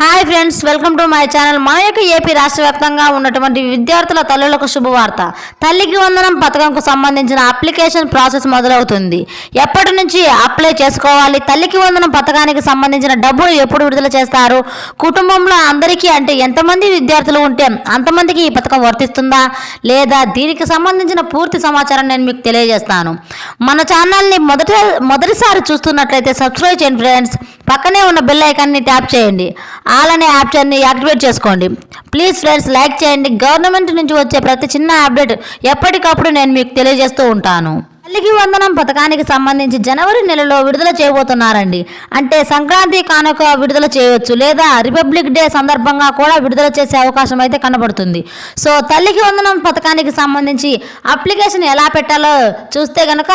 Hi friends welcome to my channel. మన యొక్క AP రాష్ట్ర వ్యాప్తంగా ఉన్నటువంటి విద్యార్థుల తల్లులకు శుభవార్త. తల్లికి వందనం పథకంకు సంబంధించిన అప్లికేషన్ ప్రాసెస్ మొదలవుతుంది. ఎప్పటి నుంచి అప్లై చేసుకోవాలి? తల్లికి వందనం పథకానికి సంబంధించిన డబ్బులు ఎప్పుడు విడుదల చేస్తారు? కుటుంబంలో అందరికీ అంటే ఎంతమంది విద్యార్థులు ఉంటే అంతమందికి ఈ పథకం వర్తిస్తుందా? లేదా దీనికి సంబంధించిన పూర్తి సమాచారం నేను మీకు తెలియజేస్తాను. మన ఛానల్ని మొదట మొదటిసారి చూస్తున్నట్లయితే సబ్స్క్రైబ్ చేయండి ఫ్రెండ్స్. పక్కనే ఉన్న బెల్ ఐకాన్ని ట్యాప్ చేయండి. ఆల్ అనే యాప్షన్ని యాక్టివేట్ చేసుకోండి. ప్లీజ్ ఫ్రెండ్స్ లైక్ చేయండి. గవర్నమెంట్ నుంచి వచ్చే ప్రతి చిన్న అప్డేట్ ఎప్పటికప్పుడు నేను మీకు తెలియజేస్తూ ఉంటాను. తల్లికి వందనం పథకానికి సంబంధించి జనవరి నెలలో విడుదల చేయబోతున్నారండి. అంటే సంక్రాంతి కానుక విడుదల చేయవచ్చు లేదా రిపబ్లిక్ డే సందర్భంగా కూడా విడుదల చేసే అవకాశం అయితే కనబడుతుంది. సో తల్లికి వందనం పథకానికి సంబంధించి అప్లికేషన్ ఎలా పెట్టాలో చూస్తే కనుక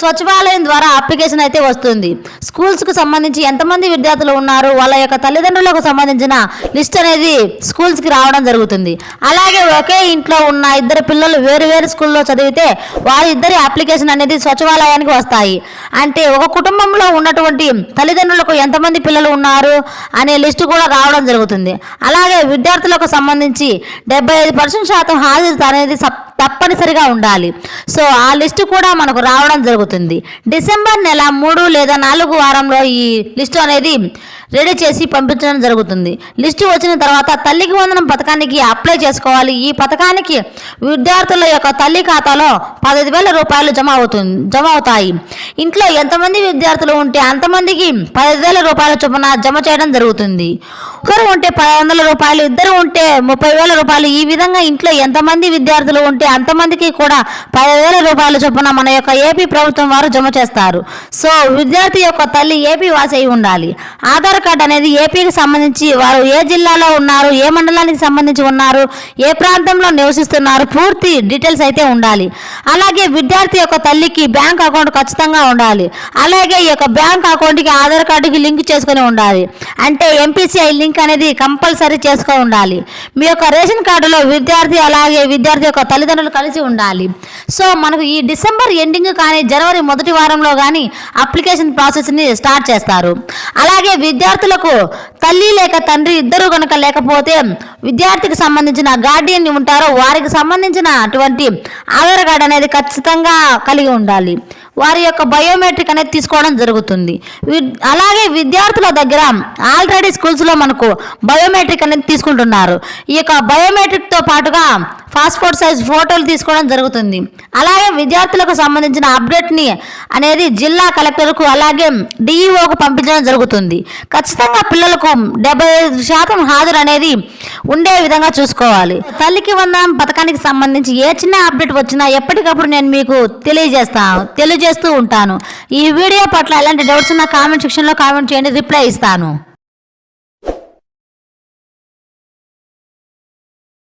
సచివాలయం ద్వారా అప్లికేషన్ అయితే వస్తుంది. స్కూల్స్కు సంబంధించి ఎంతమంది విద్యార్థులు ఉన్నారు వాళ్ళ యొక్క తల్లిదండ్రులకు సంబంధించిన లిస్ట్ అనేది స్కూల్స్కి రావడం జరుగుతుంది. అలాగే ఒకే ఇంట్లో ఉన్న ఇద్దరు పిల్లలు వేరు వేరు స్కూల్లో చదివితే వారిద్దరి అప్లికేషన్ అనేది సచివాలయానికి వస్తాయి. అంటే ఒక కుటుంబంలో ఉన్నటువంటి తల్లిదండ్రులకు ఎంతమంది పిల్లలు ఉన్నారు అనే లిస్టు కూడా రావడం జరుగుతుంది. అలాగే విద్యార్థులకు సంబంధించి డెబ్బై ఐదు పర్సెంట్ శాతం హాజరు అనేది తప్పనిసరిగా ఉండాలి. సో ఆ లిస్టు కూడా మనకు రావడం జరుగుతుంది. డిసెంబర్ నెల మూడు లేదా నాలుగు వారంలో ఈ లిస్టు అనేది రెడీ చేసి పంపించడం జరుగుతుంది. లిస్టు వచ్చిన తర్వాత తల్లికి వందనం పథకానికి అప్లై చేసుకోవాలి. ఈ పథకానికి విద్యార్థుల యొక్క తల్లి ఖాతాలో పదహైదు వేల రూపాయలు జమ అవుతుంది జమ అవుతాయి. ఇంట్లో ఎంతమంది విద్యార్థులు ఉంటే అంతమందికి పదహైదు వేల రూపాయల చొప్పున జమ చేయడం జరుగుతుంది. ఒకరు ఉంటే పది వందల రూపాయలు ఇద్దరు ఉంటే ముప్పై వేల రూపాయలు. ఈ విధంగా ఇంట్లో ఎంతమంది విద్యార్థులు ఉంటే అంతమందికి కూడా పదివేల రూపాయల చొప్పున మన యొక్క ఏపీ ప్రభుత్వం వారు జమ చేస్తారు. సో విద్యార్థి యొక్క తల్లి ఏపీ వాసి అయి ఉండాలి. ఆధార్ ఆధార్ కార్డ్ అనేది ఏపీకి సంబంధించి వారు ఏ జిల్లాలో ఉన్నారు ఏ మండలానికి సంబంధించి ఉన్నారు ఏ ప్రాంతంలో నివసిస్తున్నారు పూర్తి డీటెయిల్స్ అయితే ఉండాలి. అలాగే విద్యార్థి యొక్క తల్లికి బ్యాంక్ అకౌంట్ ఖచ్చితంగా ఉండాలి. అలాగే ఈ యొక్క బ్యాంక్ అకౌంట్కి ఆధార్ కార్డుకి లింక్ చేసుకొని ఉండాలి. అంటే ఎంపీసీఐ లింక్ అనేది కంపల్సరీ చేసుకొని ఉండాలి. మీ యొక్క రేషన్ కార్డులో విద్యార్థి అలాగే విద్యార్థి యొక్క తల్లిదండ్రులు కలిసి ఉండాలి. సో మనకు ఈ డిసెంబర్ ఎండింగ్ కానీ జనవరి మొదటి వారంలో కానీ అప్లికేషన్ ప్రాసెస్ని స్టార్ట్ చేస్తారు. అలాగే విద్యార్థులకు తల్లి లేక తండ్రి ఇద్దరు కనుక లేకపోతే విద్యార్థికి సంబంధించిన గార్డియన్ ఉంటారో వారికి సంబంధించిన అటువంటి ఆధార్ కార్డ్ అనేది ఖచ్చితంగా కలిగి ఉండాలి. వారి యొక్క బయోమెట్రిక్ అనేది తీసుకోవడం జరుగుతుంది. వి- అలాగే విద్యార్థుల దగ్గర ఆల్రెడీ స్కూల్స్లో మనకు బయోమెట్రిక్ అనేది తీసుకుంటున్నారు. ఈ యొక్క బయోమెట్రిక్తో పాటుగా పాస్పోర్ట్ సైజ్ ఫోటోలు తీసుకోవడం జరుగుతుంది. అలాగే విద్యార్థులకు సంబంధించిన అప్డేట్ని అనేది జిల్లా కలెక్టర్కు అలాగే డిఈఓకు పంపించడం జరుగుతుంది. ఖచ్చితంగా పిల్లలకు డెబ్బై ఐదు శాతం హాజరు అనేది ఉండే విధంగా చూసుకోవాలి. తల్లికి వందనం పథకానికి సంబంధించి ఏ చిన్న అప్డేట్ వచ్చినా ఎప్పటికప్పుడు నేను మీకు తెలియజేస్తాను తెలియజేస్తూ ఉంటాను. ఈ వీడియో పట్ల ఎలాంటి డౌట్స్ ఉన్నా కామెంట్ సెక్షన్లో కామెంట్ చేయండి రిప్లై ఇస్తాను.